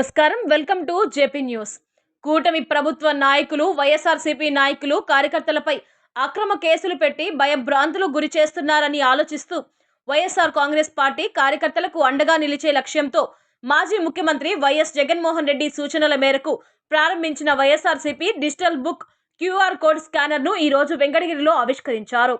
నమస్కారం. Welcome to JP news. కూటమి ప్రభుత్వ నాయకులు వైఎస్ఆర్సీపీ నాయకులు కార్యకర్తలపై అక్రమ కేసులు పెట్టి భయభ్రాంతులు గురి చేస్తున్నారని ఆలోచిస్తూ వైఎస్ఆర్ కాంగ్రెస్ పార్టీ కార్యకర్తలకు అండగా నిలిచే లక్ష్యంతో మాజీ ముఖ్యమంత్రి వైఎస్ జగన్మోహన్ రెడ్డి సూచనల మేరకు ప్రారంభించిన YSRCP digital book QR code స్కానర్ను ఈరోజు వెంకటగిరిలో ఆవిష్కరించారు.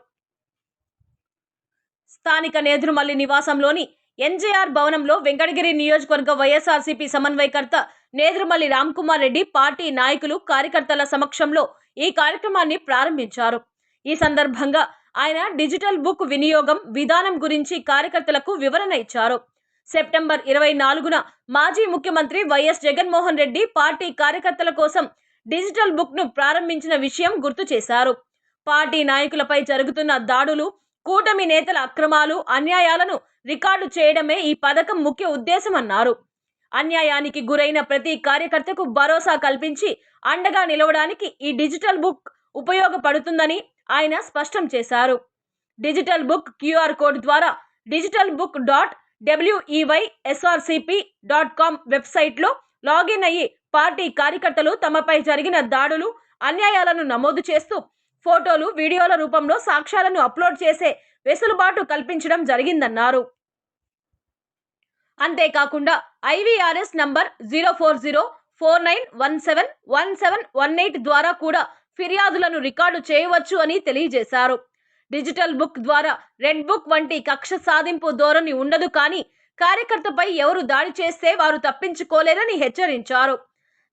స్థానిక నేదురుమల్లి నివాసంలోని ఎన్జేఆర్ భవనంలో వెంకటగిరి నియోజకవర్గ వైఎస్ఆర్సీపీ సమన్వయకర్త నేదురుమల్లి రామ్కుమార్ రెడ్డి పార్టీ నాయకులు కార్యకర్తల సమక్షంలో ఈ కార్యక్రమాన్ని ప్రారంభించారు. ఈ సందర్భంగా ఆయన డిజిటల్ బుక్ వినియోగం విధానం గురించి కార్యకర్తలకు వివరణ ఇచ్చారు. సెప్టెంబర్ ఇరవై నాలుగున మాజీ ముఖ్యమంత్రి వైఎస్ జగన్మోహన్ రెడ్డి పార్టీ కార్యకర్తల కోసం డిజిటల్ బుక్ను ప్రారంభించిన విషయం గుర్తు చేశారు. పార్టీ నాయకులపై జరుగుతున్న దాడులు కూటమి నేతల అక్రమాలు అన్యాయాలను రికార్డు చేయడమే ఈ పథకం ముఖ్య ఉద్దేశమన్నారు అన్యాయానికి గురైన ప్రతి కార్యకర్తకు భరోసా కల్పించి అండగా నిలవడానికి ఈ డిజిటల్ బుక్ ఉపయోగపడుతుందని ఆయన స్పష్టం చేశారు. డిజిటల్ బుక్ క్యూఆర్ కోడ్ ద్వారా digital book dot WEY SRCP dot com వెబ్సైట్లో లాగిన్ అయ్యి పార్టీ కార్యకర్తలు తమపై జరిగిన దాడులు అన్యాయాలను నమోదు చేస్తూ ఫోటోలు వీడియోల రూపంలో సాక్ష్యాలను అప్లోడ్ చేసే వెసులుబాటు కల్పించడం జరిగిందన్నారు. అంతేకాకుండా IVRS number zero four zero four nine one seven one seven one eight ద్వారా కూడా ఫిర్యాదులను రికార్డు చేయవచ్చు అని తెలియజేశారు. డిజిటల్ బుక్ ద్వారా రెడ్ బుక్ వంటి కక్ష సాధింపు ధోరణి ఉండదు కానీ కార్యకర్తపై ఎవరు దాడి చేస్తే వారు తప్పించుకోలేరని హెచ్చరించారు.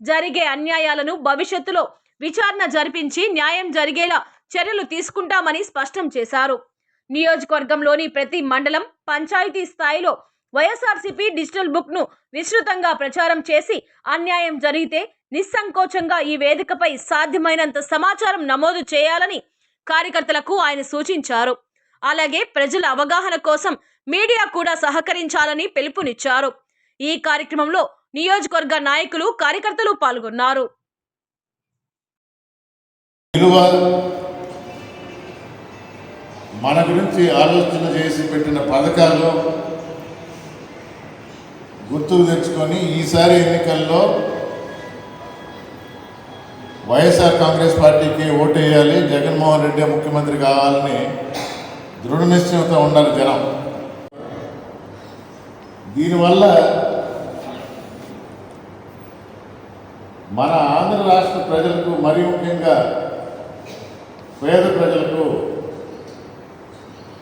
జరిగే అన్యాయాలను భవిష్యత్తులో విచారణ జరిపించి న్యాయం జరిగేలా చర్యలు తీసుకుంటామని స్పష్టం చేశారు. నియోజకవర్గంలోని ప్రతి మండలం పంచాయతీ స్థాయిలో వైఎస్ఆర్సీపీ డిజిటల్ బుక్ను విస్తృతంగా ప్రచారం చేసి అన్యాయం జరిగితే నిస్సంకోచంగా ఈ వేదికపై సాధ్యమైనంత సమాచారం నమోదు చేయాలని కార్యకర్తలకు ఆయన సూచించారు. అలాగే ప్రజల అవగాహన కోసం మీడియా కూడా సహకరించాలని పిలుపునిచ్చారు. ఈ కార్యక్రమంలో నియోజకవర్గ నాయకులు కార్యకర్తలు పాల్గొన్నారు. మన గురించి ఆలోచన చేసి పెట్టిన పథకాలు గుర్తుకు తెచ్చుకొని ఈసారి ఎన్నికల్లో వైఎస్ఆర్ కాంగ్రెస్ పార్టీకి ఓటేయాలి జగన్మోహన్ రెడ్డి ముఖ్యమంత్రి కావాలని దృఢ నిశ్చయంతో ఉండాలి జనం. దీనివల్ల మన ఆంధ్ర రాష్ట్ర ప్రజలకు మరి ముఖ్యంగా పేద ప్రజలకు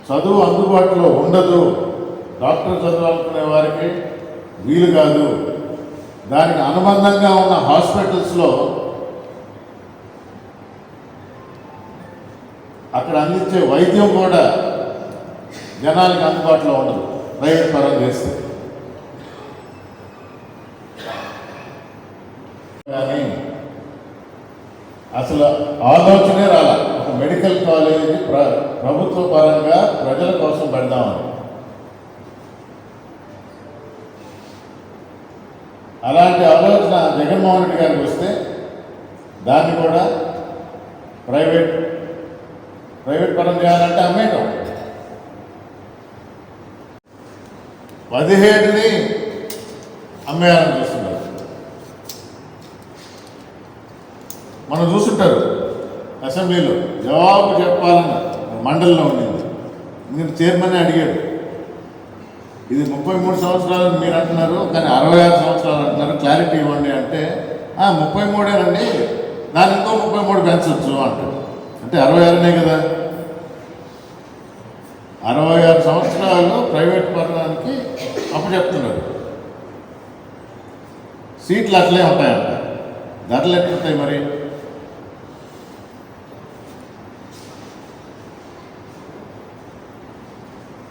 చదువు అందుబాటులో ఉండదు. డాక్టర్ చదవాలనుకునే వారికి వీలు కాదు. దానికి అనుబంధంగా ఉన్న హాస్పిటల్స్లో అక్కడ అందించే వైద్యం కూడా జనానికి అందుబాటులో ఉండదు. ప్రైవేట్ పరం చేస్తే. కానీ అసలు ఆలోచనే రాల. ఒక మెడికల్ కాలేజ్ ప్ర ప్రభుత్వ పరంగా ప్రజల కోసం పెడదామని. అలాంటి ఆలోచన జగన్మోహన్ రెడ్డి గారికి వస్తే దాన్ని కూడా ప్రైవేట్ ప్రైవేట్ పరం చేయాలంటే అమ్మేయటం. పదిహేడుని అమ్మేయాలని అసెంబ్లీలో జవాబు చెప్పాలని మండలిలో ఉండింది ఎందుకంటే చైర్మన్ అడిగాడు. ఇది ముప్పై మూడు సంవత్సరాలు మీరు అంటున్నారు కానీ అరవై ఆరు సంవత్సరాలు అంటున్నారు క్లారిటీ ఇవ్వండి అంటే ముప్పై మూడేనండి దాని ఇంకో ముప్పై మూడు పెంచవచ్చు అంటారు అంటే అరవై ఆరునే కదా. అరవై ఆరు సంవత్సరాలు ప్రైవేట్ పరడానికి అప్పు చెప్తున్నారు. సీట్లు అట్లే ఉంటాయంట. ధరలు ఎట్లుంటాయి మరి?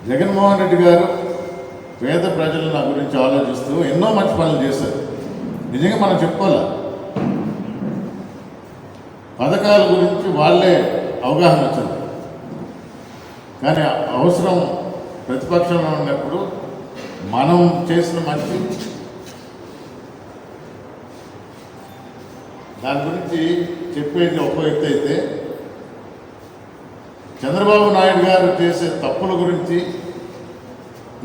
జగన్మోహన్ రెడ్డి గారు పేద ప్రజల నా గురించి ఆలోచిస్తూ ఎన్నో మంచి పనులు చేశారు. నిజంగా మనం చెప్పుకోవాలి? పథకాల గురించి వాళ్ళే అవగాహన వచ్చింది కానీ అవసరం ప్రతిపక్షంలో ఉన్నప్పుడు మనం చేసిన మంచి దాని గురించి చెప్పేది ఒక వ్యక్తి అయితే చంద్రబాబు నాయుడు గారు చేసే తప్పుల గురించి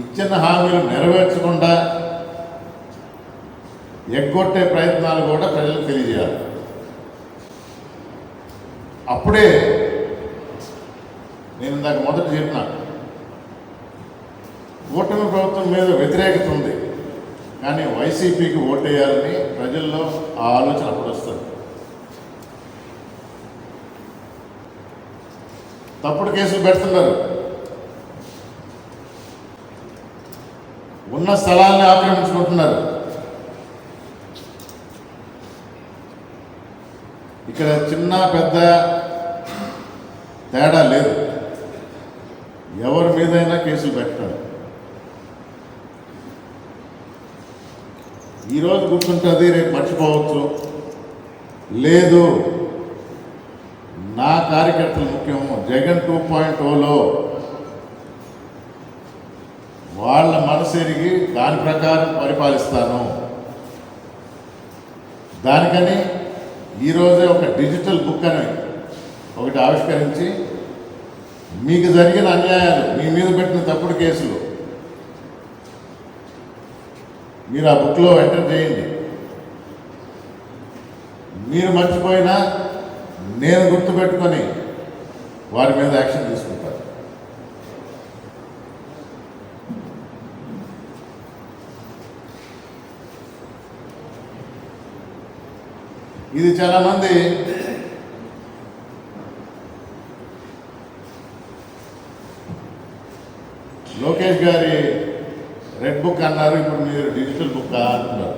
ఇచ్చిన హామీలు నెరవేర్చకుండా ఎగ్గొట్టే ప్రయత్నాలు కూడా ప్రజలకు తెలియజేయాలి. అప్పుడే నేను ఇందాక మొదట చెప్పిన కూటమి ప్రభుత్వం మీద వ్యతిరేకత ఉంది. కానీ వైసీపీకి ఓటేయాలని ప్రజల్లో ఆ ఆలోచన అప్పుడు వస్తుంది తప్పుడు కేసులు పెడుతున్నారు. ఉన్న స్థలాల్ని ఆక్రమించుకుంటున్నారు. ఇక్కడ చిన్న పెద్ద తేడా లేదు. ఎవరి మీదైనా కేసులు పెట్టడం ఈరోజు గుర్తుంటుంది రేపు మర్చిపోవచ్చు. లేదు. నా కార్యకర్తలు ముఖ్యము జగన్ టూ పాయింట్ ఓలో వాళ్ళ మనసు ఎరిగి దాని ప్రకారం పరిపాలిస్తాను. దానికని ఈరోజే ఒక డిజిటల్ బుక్ అని ఒకటి ఆవిష్కరించి మీకు జరిగిన అన్యాయాలు మీ మీద పెట్టిన తప్పుడు కేసులు మీరు ఆ బుక్లో ఎంటర్ చేయండి. మీరు మర్చిపోయినా నేను గుర్తుపెట్టుకొని వారి మీద యాక్షన్ తీసుకుంటాను. ఇది చాలామంది లోకేష్ గారి రెడ్ బుక్ అన్నారు ఇప్పుడు మీరు డిజిటల్ బుక్ అంటున్నారు.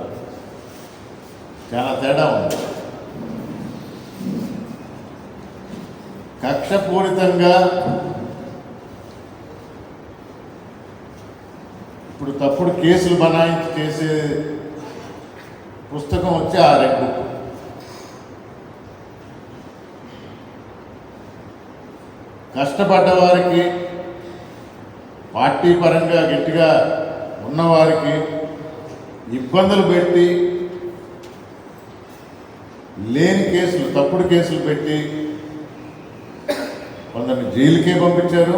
చాలా తేడా ఉంది. కక్షపూరితంగా ఇప్పుడు తప్పుడు కేసులు బనాయించి చేసే పుస్తకం వచ్చి ఆ రెడ్ బుక్. కష్టపడ్డ వారికి పార్టీ పరంగా గట్టిగా ఉన్నవారికి ఇబ్బందులు పెట్టి లేని కేసులు తప్పుడు కేసులు పెట్టి కొందరిని జైలుకే పంపించారు.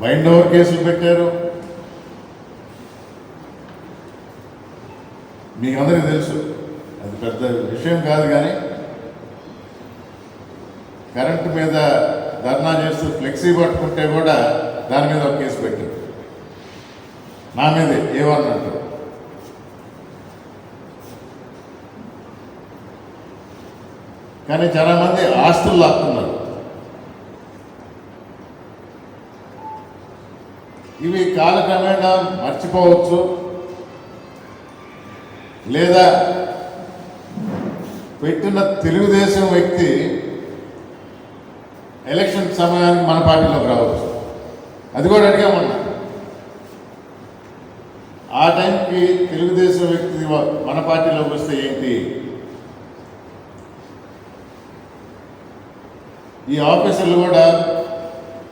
బైండ్ ఓవర్ కేసులు పెట్టారు. మీకు అందరికీ తెలుసు అది పెద్ద విషయం కాదు కానీ కరెంటు మీద ధర్నా చేస్తూ ఫ్లెక్సీ పట్టుకుంటే కూడా దాని మీద ఒక కేసు పెట్టారు. నా మీదే ఏమన్నట్టు? కానీ చాలామంది ఆస్తులు లాక్కున్నారు. ఇవి కాలక్రమేణా మర్చిపోవచ్చు. లేదా పెట్టిన తెలుగుదేశం వ్యక్తి ఎలక్షన్ సమయానికి మన పార్టీలోకి రావచ్చు. అది కూడా అడిగామన్నా ఆ టైంకి తెలుగుదేశం వ్యక్తి మన పార్టీలోకి వస్తే ఏంటి? ఈ ఆఫీసర్లు కూడా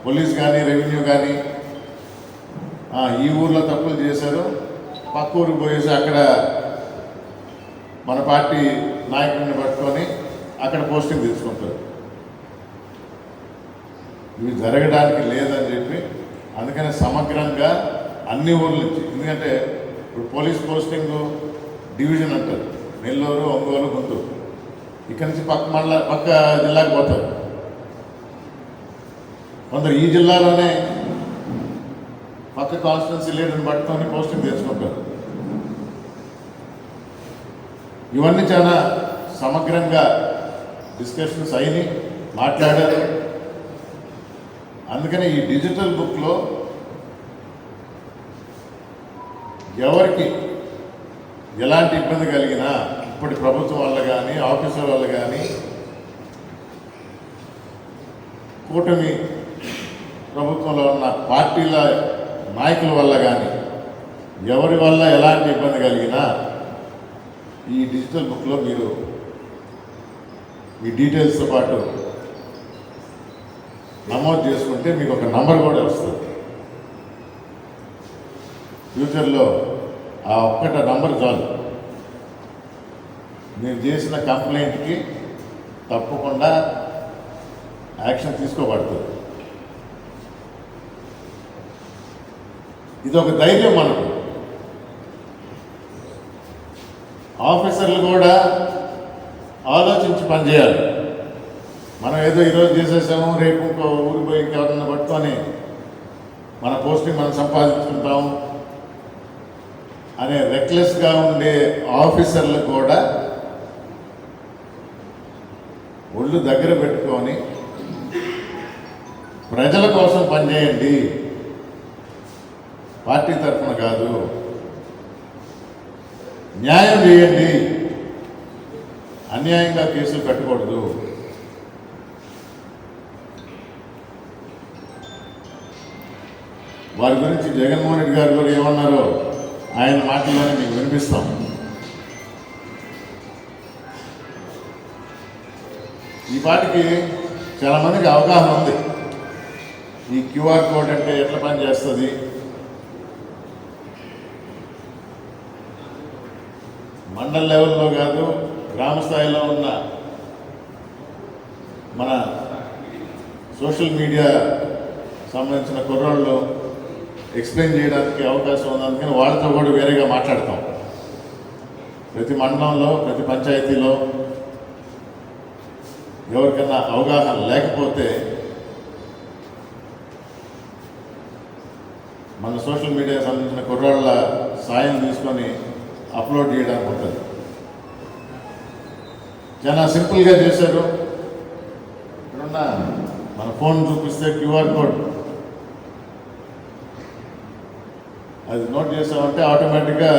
పోలీస్ కానీ రెవెన్యూ కానీ ఈ ఊర్లో తప్పులు చేశారు. పక్క ఊరికి పోయేసి అక్కడ మన పార్టీ నాయకుడిని పట్టుకొని అక్కడ పోస్టింగ్ తీసుకుంటారు ఇవి జరగడానికి లేదని చెప్పి అందుకని సమగ్రంగా అన్ని ఊర్ల నుంచి ఎందుకంటే ఇప్పుడు పోలీస్ పోస్టింగ్ డివిజన్ అంటారు. నెల్లూరు ఒంగోలు గుంటూరు. ఇక్కడి నుంచి పక్క మళ్ళా పక్క జిల్లాకి పోతారు. కొందరు ఈ జిల్లాలోనే పక్క కాన్స్టిట్యున్సీ లీడర్ని పట్టుకొని పోస్టింగ్ తెచ్చుకుంటారు ఇవన్నీ చాలా సమగ్రంగా డిస్కషన్స్ అయినాయి మాట్లాడారు. అందుకని ఈ డిజిటల్ బుక్లో ఎవరికి ఎలాంటి ఇబ్బంది కలిగినా ఇప్పటి ప్రభుత్వం వల్ల కానీ ఆఫీసర్ వల్ల కానీ కూటమి ప్రభుత్వంలో ఉన్న పార్టీల నాయకుల వల్ల కానీ ఎవరి వల్ల ఎలాంటి ఇబ్బంది కలిగినా ఈ డిజిటల్ బుక్లో మీరు మీ డీటెయిల్స్తో పాటు నమోదు చేసుకుంటే మీకు ఒక నంబర్ కూడా వస్తుంది. ఫ్యూచర్లో ఆ ఒక్కట నంబర్ చాలు. మీరు చేసిన కంప్లైంట్కి తప్పకుండా యాక్షన్ తీసుకోబడుతుంది. ఇది ఒక ధైర్యం మనకు. ఆఫీసర్లు కూడా ఆలోచించి పనిచేయాలి. మనం ఏదో ఈరోజు చేసేసాము రేపు ఇంకో ఊరి పోయి ఎవరన్నా పట్టుకొని మన పోస్టింగ్ మనం సంపాదించుకుంటాం అనే రెక్లెస్గా ఉండే ఆఫీసర్లు కూడా ఒళ్ళు దగ్గర పెట్టుకొని ప్రజల కోసం పనిచేయండి. పార్టీ తరఫున కాదు. న్యాయం చేయండి అన్యాయంగా కేసులు కట్టకూడదు వారి గురించి జగన్మోహన్ రెడ్డి గారు కూడా ఏమన్నారో ఆయన మాటల్లోనే మీకు వినిపిస్తాం. ఈ పాటికి చాలామందికి అవగాహన ఉంది. ఈ క్యూఆర్ కోడ్ అంటే ఎట్లా పని మండల లెవెల్లో కాదు గ్రామ స్థాయిలో ఉన్న మన సోషల్ మీడియా సంబంధించిన కుర్రాళ్ళు ఎక్స్ప్లెయిన్ చేయడానికి అవకాశం ఉంది. అందుకని వాళ్ళతో కూడా వేరేగా మాట్లాడతాం. ప్రతి మండలంలో ప్రతి పంచాయతీలో ఎవరికైనా అవగాహన లేకపోతే మన సోషల్ మీడియా సంబంధించిన కుర్రాళ్ళ సాయం తీసుకొని అప్లోడ్ చేయడానికి ఉంటుంది. చాలా సింపుల్గా చేశారు. ఇక్కడున్న మన ఫోన్ చూపిస్తే క్యూఆర్ కోడ్. అది నోట్ చేసామంటే ఆటోమేటిక్గా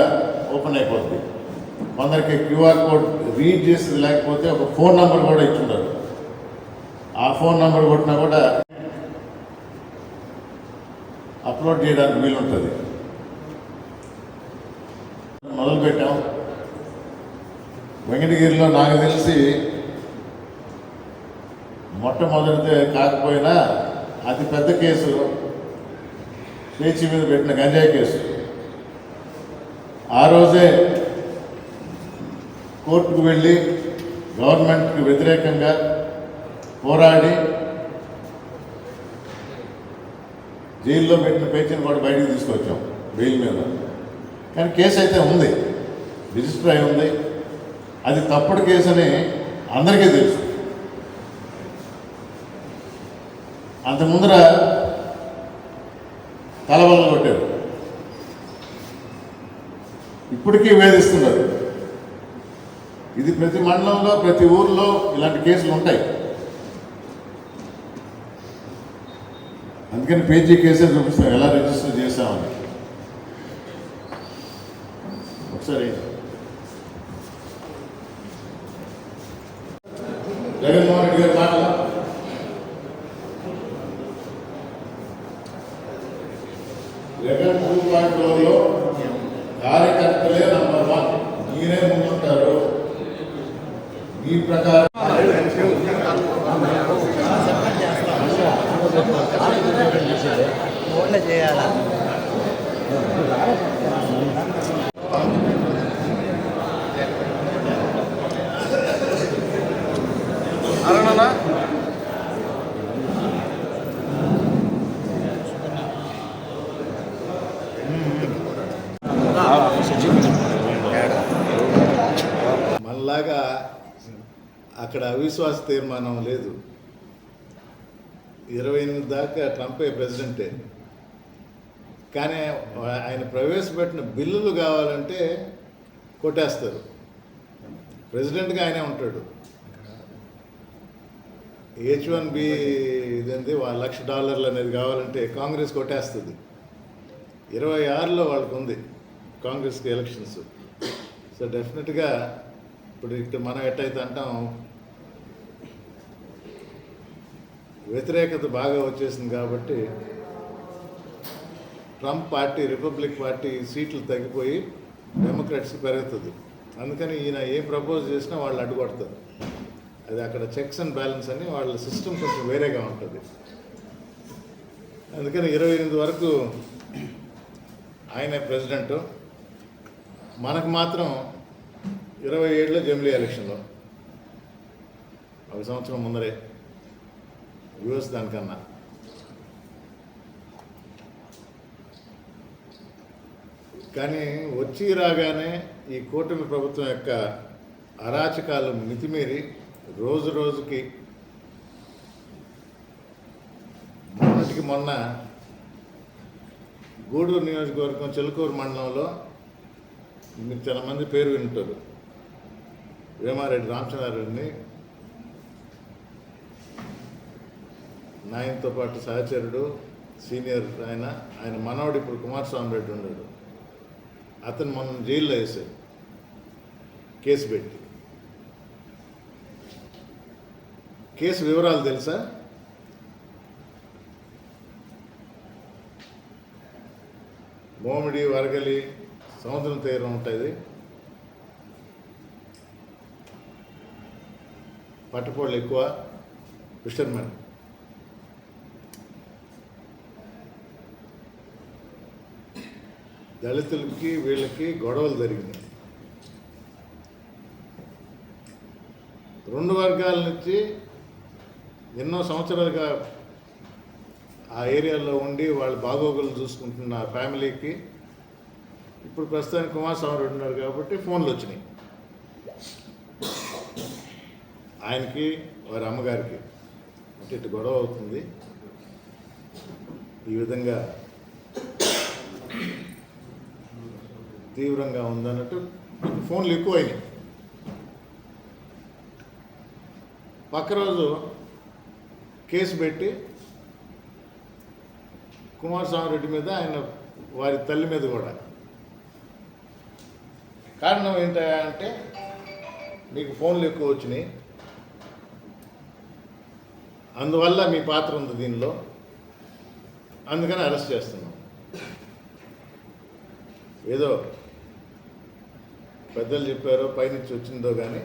ఓపెన్ అయిపోతుంది కొందరికి క్యూఆర్ కోడ్ రీడ్ చేసేది లేకపోతే ఒక ఫోన్ నెంబర్ కూడా ఇచ్చుంటారు ఆ ఫోన్ నెంబర్ కొట్టినా కూడా అప్లోడ్ చేయడానికి వీలుంటుంది. మొదలుపెట్టాం. వెంకటగిరిలో నాకు తెలిసి మొట్టమొదటిదే కాకపోయినా అతి పెద్ద కేసు పేచి మీద పెట్టిన గంజాయి కేసు. ఆ రోజే కోర్టుకు వెళ్ళి గవర్నమెంట్కి వ్యతిరేకంగా పోరాడి జైల్లో పెట్టిన పేచీని కూడా బయటకు తీసుకొచ్చాం బెయిల్ మీద. కానీ కేసు అయితే ఉంది. రిజిస్టర్ అయి ఉంది. అది తప్పుడు కేసు అని అందరికీ తెలుసు. అంత ముందర తలబల్ల కొట్టారు. ఇప్పటికీ వేధిస్తున్నారు. ఇది ప్రతి మండలంలో ప్రతి ఊర్లో ఇలాంటి కేసులు ఉంటాయి. అందుకని పేజీ కేసే చూపిస్తాం ఎలా రిజిస్టర్ సరే. జగన్మోహన్ రెడ్డి గారి మాటల? జగన్ టూ పాయింట్ ఫోర్లో కార్యకర్తలే నంబర్ వన్. మీరే ముందుంటారు. మీ ప్రకారం ఫోన్లో చేయాలా అరణనా మనలాగా అక్కడ అవిశ్వాస తీర్మానం లేదు ఇరవై ఎనిమిది ట్రంపే ప్రెసిడెంటే కానీ ఆయన ప్రవేశపెట్టిన బిల్లులు కావాలంటే కొట్టేస్తారు. ప్రెసిడెంట్గా ఆయనే ఉంటాడు. హెచ్ వన్ బి ఇదేంది? లక్ష డాలర్లు అనేది కావాలంటే కాంగ్రెస్ కొట్టేస్తుంది. ఇరవై ఆరులో వాళ్ళకు ఉంది కాంగ్రెస్కి ఎలక్షన్స్. సో డెఫినెట్గా ఇప్పుడు ఇక్కడ మనం ఎట్టయితే అంటాం వ్యతిరేకత బాగా వచ్చేసింది కాబట్టి ట్రంప్ పార్టీ రిపబ్లిక్ పార్టీ సీట్లు తగ్గిపోయి డెమోక్రాట్స్ పెరుగుతుంది. అందుకని ఈయన ఏ ప్రపోజ్ చేసినా వాళ్ళు అడ్డుకొడతారు అది అక్కడ చెక్స్ అండ్ బ్యాలెన్స్ అని వాళ్ళ సిస్టమ్ కొంచెం వేరేగా ఉంటుంది. అందుకని ఇరవై ఎనిమిది వరకు ఆయనే ప్రెసిడెంట్. మనకు మాత్రం ఇరవై ఏడులో జమిలీ ఎలక్షన్లో. ఒక సంవత్సరం ముందరే. యుఎస్ దానికన్నా. కానీ వచ్చి రాగానే ఈ కూటమి ప్రభుత్వం యొక్క అరాచకాలు మితిమీరి రోజు రోజుకి మొన్నటికి మొన్న గూడూరు నియోజకవర్గం చిలుకూరు మండలంలో మీరు చాలామంది పేరు వింటారు. వేమారెడ్డి రామచంద్రారెడ్డిని నాయనతో పాటు సహచరుడు సీనియర్ ఆయన ఆయన మనవడు ఇప్పుడు కుమారస్వామి రెడ్డి ఉన్నాడు. అతను మొన్న జైల్లో వేశాడు. కేసు పెట్టి. కేసు వివరాలు తెలుసా? మోమిడి వరగలి సముద్రం తీరం ఉంటుంది. పట్టుకోళ్ళు ఎక్కువ. ఫిషర్మెన్ దళితులకి వీళ్ళకి గొడవలు జరిగినాయి. రెండు వర్గాల నుంచి ఎన్నో సంవత్సరాలుగా ఆ ఏరియాలో ఉండి వాళ్ళ బాగోగులు చూసుకుంటున్న ఫ్యామిలీకి ఇప్పుడు ప్రస్తుతానికి కుమారస్వామి ఉన్నారు కాబట్టి ఫోన్లు వచ్చినాయి. ఆయనకి వారి అమ్మగారికి. అంటే ఇటు గొడవ అవుతుంది. ఈ విధంగా తీవ్రంగా ఉందన్నట్టు ఫోన్లు ఎక్కువైనాయి. పక్క రోజు కేసు పెట్టి కుమారస్వామి రెడ్డి మీద ఆయన వారి తల్లి మీద కూడా. కారణం ఏంటంటే మీకు ఫోన్లు ఎక్కువ వచ్చినాయి. అందువల్ల మీ పాత్ర ఉంది దీనిలో. అందుకని అరెస్ట్ చేస్తున్నాం. ఏదో పెద్దలు చెప్పారో పైనుంచి వచ్చిందో కానీ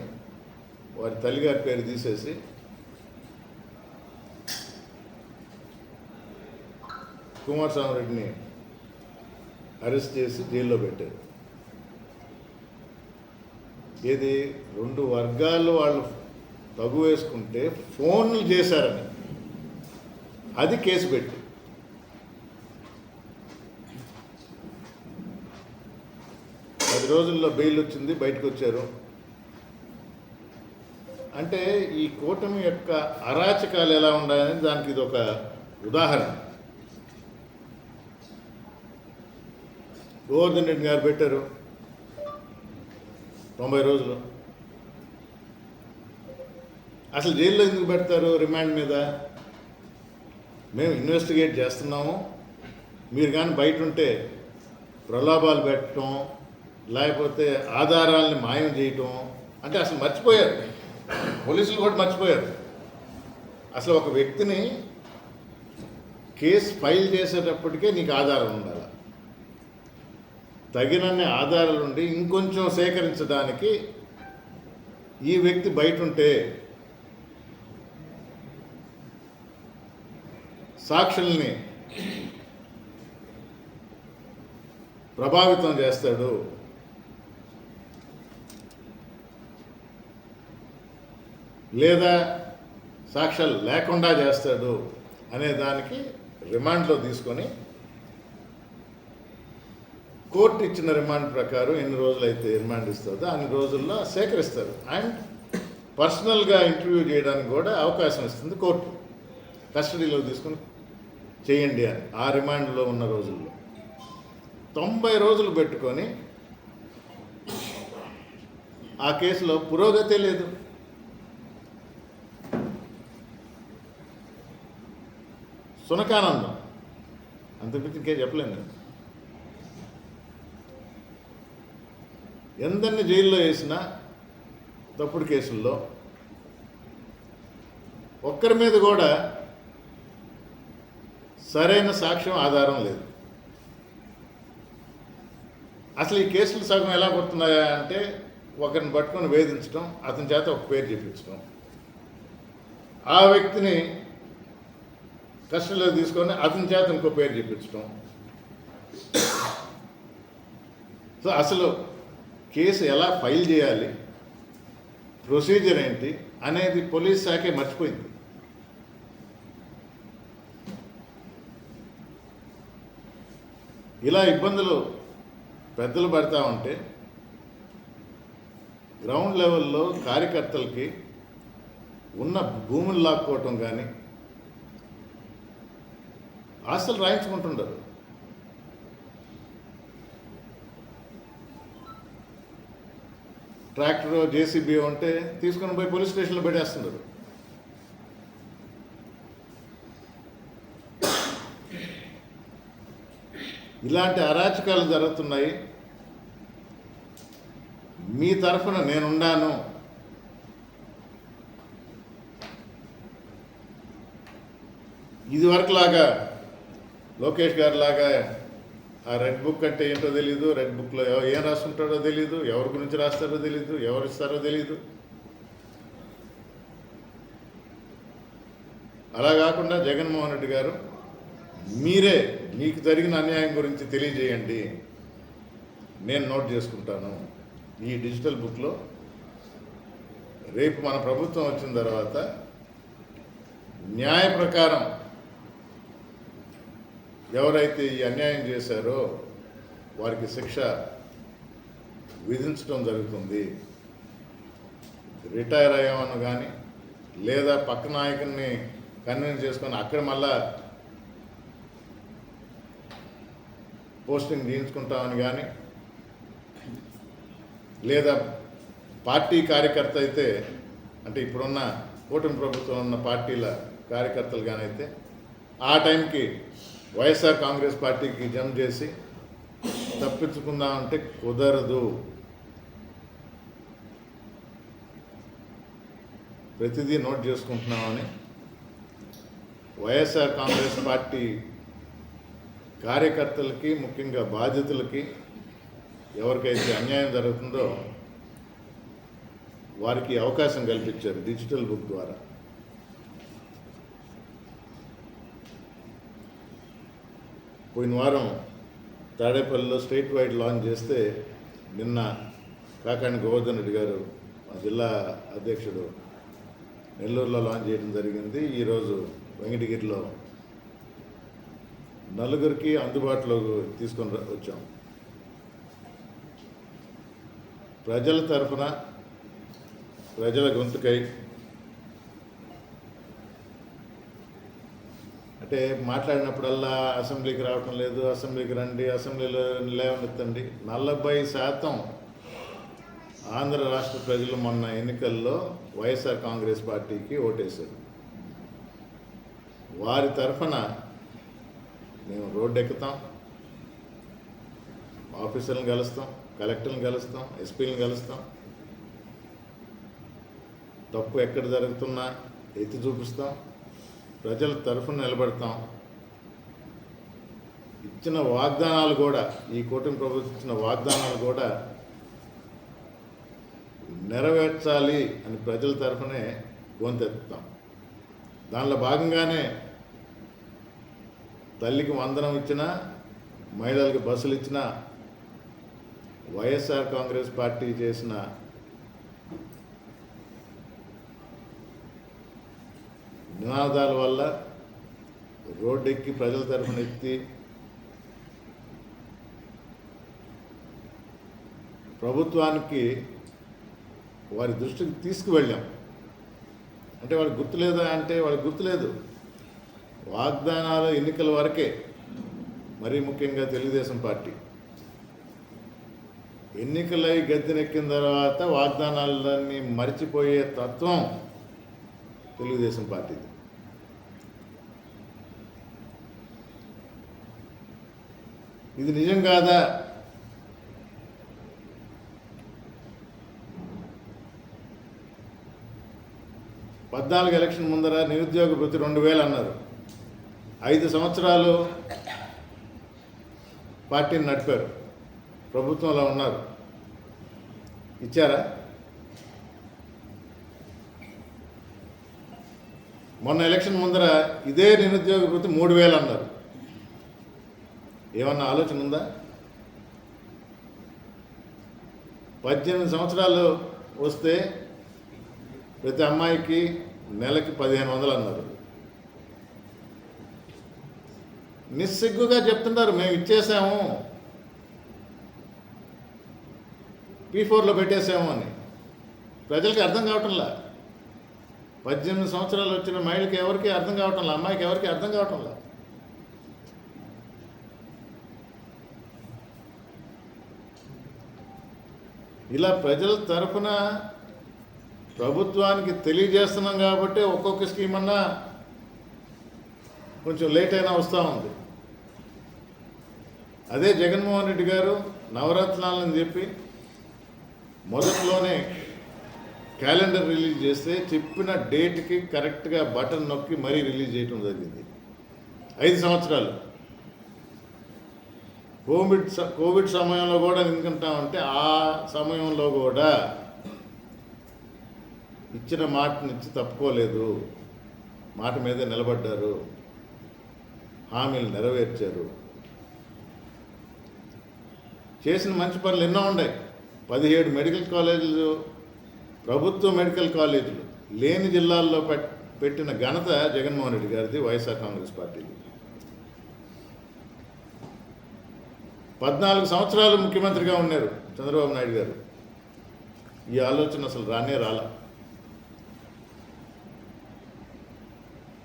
వారి తల్లిగారి పేరు తీసేసి కుమారస్వామి రెడ్డిని అరెస్ట్ చేసి జైల్లో పెట్టారు. ఏది? రెండు వర్గాలు వాళ్ళు తగు వేసుకుంటే ఫోన్లు చేశారని. అది కేసు పెట్టి పది రోజుల్లో బెయిల్ వచ్చింది బయటకు వచ్చారు. అంటే ఈ కూటమి యొక్క అరాచకాలు ఎలా ఉండాలని దానికి ఇది ఒక ఉదాహరణ. గోవర్ధన్ రెడ్డి గారు పెట్టారు. తొంభై రోజులు. అసలు జైల్లో ఎందుకు పెడతారు రిమాండ్ మీద? మేము ఇన్వెస్టిగేట్ చేస్తున్నాము. మీరు కానీ బయట ఉంటే ప్రలోభాలు పెట్టడం లేకపోతే ఆధారాలని మాయం చేయటం అంటే అసలు మర్చిపోయారు. పోలీసులు కూడా మర్చిపోయారు. అసలు ఒక వ్యక్తిని కేసు ఫైల్ చేసేటప్పటికే నీకు ఆధారం ఉండాలి. తగినన్ని ఆధారాలు ఉండి ఇంకొంచెం సేకరించడానికి ఈ వ్యక్తి బయట ఉంటే సాక్షుల్ని ప్రభావితం చేస్తాడు. లేదా సాక్ష్యాలు లేకుండా చేస్తాడు అనే దానికి రిమాండ్లో తీసుకొని కోర్టు ఇచ్చిన రిమాండ్ ప్రకారం ఎన్ని రోజులైతే రిమాండ్ ఇస్తుందో అన్ని రోజుల్లో సేకరిస్తారు. అండ్ పర్సనల్గా ఇంటర్వ్యూ చేయడానికి కూడా అవకాశం ఇస్తుంది కోర్టు. కస్టడీలో తీసుకుని చేయండి అని ఆ రిమాండ్లో ఉన్న రోజుల్లో. తొంభై రోజులు పెట్టుకొని ఆ కేసులో పురోగతే లేదు. సునకానందం. అంతకుమించి ఇంకేం చెప్పలేను నేను. ఎందరిని జైల్లో వేసినా తప్పుడు కేసుల్లో ఒక్కరి మీద కూడా సరైన సాక్ష్యం ఆధారం లేదు. అసలు ఈ కేసులు సగం ఎలా కొడుతున్నాయా అంటే ఒకరిని పట్టుకొని వేధించడం అతని చేత ఒక పేరు చెప్పించడం. ఆ వ్యక్తిని కస్టడీలో తీసుకొని అతని చేత ఇంకో పేరు చెప్పించడం సో అసలు కేసు ఎలా ఫైల్ చేయాలి? ప్రొసీజర్ ఏంటి? అనేది పోలీస్ శాఖే మర్చిపోయింది. ఇలా ఇబ్బందులు పెద్దలు పడతా ఉంటే గ్రౌండ్ లెవెల్లో కార్యకర్తలకి ఉన్న భూములు లాక్కోవటం కానీ ఆస్తులు రాయించుకుంటుండరు ట్రాక్టర్ జేసీబీ ఉంటే తీసుకొని పోయి పోలీస్ స్టేషన్లో పెట్టేస్తున్నారు ఇలాంటి అరాచకాలు జరుగుతున్నాయి. మీ తరఫున నేనున్నాను. ఇదివరకులాగా లాగా లోకేష్ గారు లాగా ఆ రెడ్ బుక్ అంటే ఏంటో తెలీదు. రెడ్ బుక్లో ఏం రాస్తుంటాడో తెలీదు. ఎవరి గురించి రాస్తారో తెలీదు. ఎవరు ఇస్తారో తెలీదు. అలా కాకుండా జగన్మోహన్ రెడ్డి గారు మీరే మీకు జరిగిన అన్యాయం గురించి తెలియజేయండి. నేను నోట్ చేసుకుంటాను. ఈ డిజిటల్ బుక్లో రేపు మన ప్రభుత్వం వచ్చిన తర్వాత న్యాయ ప్రకారం ఎవరైతే ఈ అన్యాయం చేశారో వారికి శిక్ష విధించడం జరుగుతుంది. రిటైర్ అయ్యామని కానీ లేదా పక్క నాయకుడిని కన్విన్స్ చేసుకొని అక్కడ మళ్ళా పోస్టింగ్ చేయించుకుంటామని కానీ లేదా పార్టీ కార్యకర్త అయితే అంటే ఇప్పుడున్న కూటమి ప్రభుత్వం ఉన్న పార్టీల కార్యకర్తలు కానీ అయితే ఆ టైంకి వైఎస్ఆర్ కాంగ్రెస్ పార్టీకి జంప్ చేసి తప్పించుకుందామంటే కుదరదు. ప్రతిదీ నోట్ చేసుకుంటున్నామని వైఎస్ఆర్ కాంగ్రెస్ పార్టీ కార్యకర్తలకి ముఖ్యంగా బాధితులకి ఎవరికైతే అన్యాయం జరుగుతుందో వారికి అవకాశం కల్పించారు డిజిటల్ బుక్ ద్వారా. పోయిన వారం తాడేపల్లిలో స్టేట్ వైడ్ లాంచ్ చేస్తే నిన్న కాకాని గోవర్ధన్ రెడ్డి గారు మా జిల్లా అధ్యక్షుడు నెల్లూరులో లాంచ్ చేయడం జరిగింది. ఈరోజు వెంకటగిరిలో నలుగురికి అందుబాటులోకి తీసుకొని వచ్చాం. ప్రజల తరఫున ప్రజల గొంతుకై అంటే మాట్లాడినప్పుడల్లా అసెంబ్లీకి రావటం లేదు అసెంబ్లీకి రండి అసెంబ్లీలో లేవనెత్తండి. నలభై శాతం ఆంధ్ర రాష్ట్ర ప్రజలు మొన్న ఎన్నికల్లో వైఎస్ఆర్ కాంగ్రెస్ పార్టీకి ఓటేశారు. వారి తరఫున మేము రోడ్డు ఎక్కుతాం ఆఫీసర్లను కలుస్తాం కలెక్టర్లను కలుస్తాం ఎస్పీలను కలుస్తాం తప్పు ఎక్కడ జరుగుతున్నా ఎత్తి చూపిస్తాం. ప్రజల తరఫున నిలబడతాం. ఇచ్చిన వాగ్దానాలు కూడా ఈ కూటమి ప్రభుత్వం ఇచ్చిన వాగ్దానాలు కూడా నెరవేర్చాలి అని ప్రజల తరఫునే గొంతెత్తుతాం. దానిలో భాగంగానే తల్లికి వందనం ఇచ్చినా మహిళలకు బస్సులు ఇచ్చినా వైఎస్ఆర్ కాంగ్రెస్ పార్టీ చేసిన నినాదాల వల్ల రోడ్డెక్కి ప్రజల తరఫున ఎత్తి ప్రభుత్వానికి వారి దృష్టికి తీసుకువెళ్ళాం. అంటే వాళ్ళకి గుర్తులేదా అంటే వాళ్ళకి గుర్తులేదు. వాగ్దానాలు ఎన్నికల వరకే మరీ ముఖ్యంగా తెలుగుదేశం పార్టీ. ఎన్నికలై గద్దెనెక్కిన తర్వాత వాగ్దానాలన్నీ మర్చిపోయే తత్వం తెలుగుదేశం పార్టీది. ఇది నిజం కాదా? పద్నాలుగు ఎలక్షన్ ముందర నిరుద్యోగ వృత్తి రెండు వేలు అన్నారు. ఐదు సంవత్సరాలు పార్టీని నడిపారు. ప్రభుత్వంలో ఉన్నారు. ఇచ్చారా? మొన్న ఎలక్షన్ ముందర ఇదే నిరుద్యోగ వృత్తి మూడు వేలు అన్నారు. ఏమన్నా ఆలోచన ఉందా? పద్దెనిమిది సంవత్సరాలు వస్తే ప్రతి అమ్మాయికి నెలకి పదిహేను వందలు అన్నారు. నిస్సిగ్గుగా చెప్తున్నారు మేము ఇచ్చేసాము. పీ ఫోర్లో పెట్టేసాము అని. ప్రజలకి అర్థం కావటంలా? పద్దెనిమిది సంవత్సరాలు వచ్చిన మహిళకి ఎవరికి అర్థం కావటంలా? అమ్మాయికి ఎవరికి అర్థం కావటంలా? ఇలా ప్రజల తరఫున ప్రభుత్వానికి తెలియజేస్తున్నాం కాబట్టి ఒక్కొక్క స్కీమ్ అన్నా కొంచెం లేట్ అయినా వస్తూ ఉంది. అదే జగన్మోహన్ రెడ్డి గారు నవరత్నాలని చెప్పి మొదట్లోనే క్యాలెండర్ రిలీజ్ చేస్తే చెప్పిన డేట్కి కరెక్ట్గా బటన్ నొక్కి మరీ రిలీజ్ చేయడం జరిగింది. ఐదు సంవత్సరాలు. కోవిడ్ స- కోవిడ్ సమయంలో కూడా ఎందుకంటామంటే ఆ సమయంలో కూడా ఇచ్చిన మాటనిచ్చి తప్పుకోలేదు. మాట మీద నిలబడ్డారు. హామీలు నెరవేర్చారు. చేసిన మంచి పనులు ఎన్నో ఉన్నాయి. పదిహేడు మెడికల్ కాలేజీలు ప్రభుత్వ మెడికల్ కాలేజీలు లేని జిల్లాల్లో పెట్టిన ఘనత జగన్మోహన్ రెడ్డి గారిది వైఎస్ఆర్ కాంగ్రెస్ పార్టీది. పద్నాలుగు సంవత్సరాలు ముఖ్యమంత్రిగా ఉన్నారు చంద్రబాబు నాయుడు గారు. ఈ ఆలోచన అసలు రానే రాలా.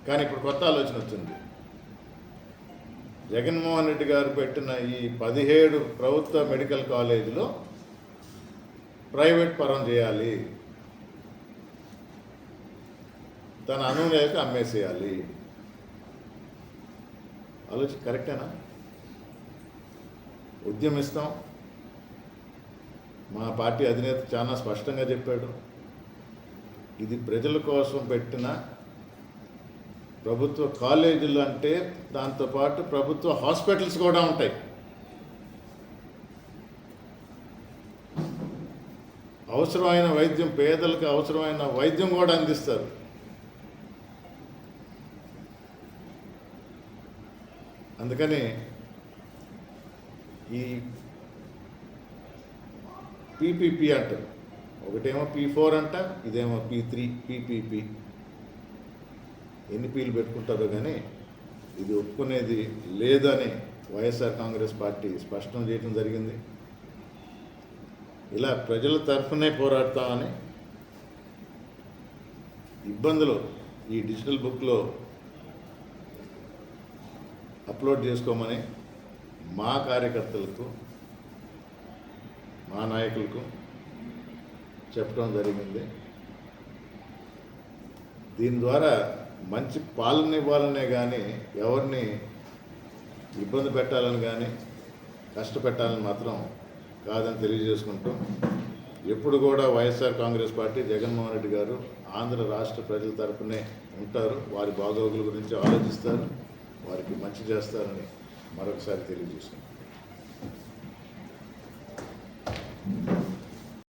కానీ ఇప్పుడు కొత్త ఆలోచన వచ్చింది. జగన్మోహన్ రెడ్డి గారు పెట్టిన ఈ పదిహేడు ప్రభుత్వ మెడికల్ కాలేజీలో ప్రైవేట్ పరం చేయాలి. తన అనువులకు అమ్మేసేయాలి. ఆలోచన కరెక్టేనా? ఉద్యమిస్తాం. మా పార్టీ అధినేత చాలా స్పష్టంగా చెప్పాడు. ఇది ప్రజల కోసం పెట్టిన ప్రభుత్వ కాలేజీలు అంటే దాంతోపాటు ప్రభుత్వ హాస్పిటల్స్ కూడా ఉంటాయి. అవసరమైన వైద్యం పేదలకు అవసరమైన వైద్యం కూడా అందిస్తారు. అందుకని ఈ పీపీపీ అంటారు ఒకటేమో పీ ఫోర్ అంట ఇదేమో పీ త్రీ పీపీపీ ఎన్ని పీలు పెట్టుకుంటారో కానీ ఇది ఒప్పుకునేది లేదని వైఎస్ఆర్ కాంగ్రెస్ పార్టీ స్పష్టం చేయడం జరిగింది. ఇలా ప్రజల తరఫునే పోరాడతామని ఇబ్బందులు ఈ డిజిటల్ బుక్లో అప్లోడ్ చేసుకోమని మా కార్యకర్తలకు మా నాయకులకు చెప్పడం జరిగింది. దీని ద్వారా మంచి పాలన ఇవ్వాలనే కానీ ఎవరిని ఇబ్బంది పెట్టాలని కానీ కష్టపెట్టాలని మాత్రం కాదని తెలియజేసుకుంటూ ఎప్పుడు కూడా YSR Congress party Jaganmohan Reddy garu Andhra రాష్ట్ర ప్రజల తరపునే ఉంటారు. వారి బాగోగుల గురించి ఆలోచిస్తారు. వారికి మంచి చేస్తారని మరొకసారి తెలియజేసుకుంటాం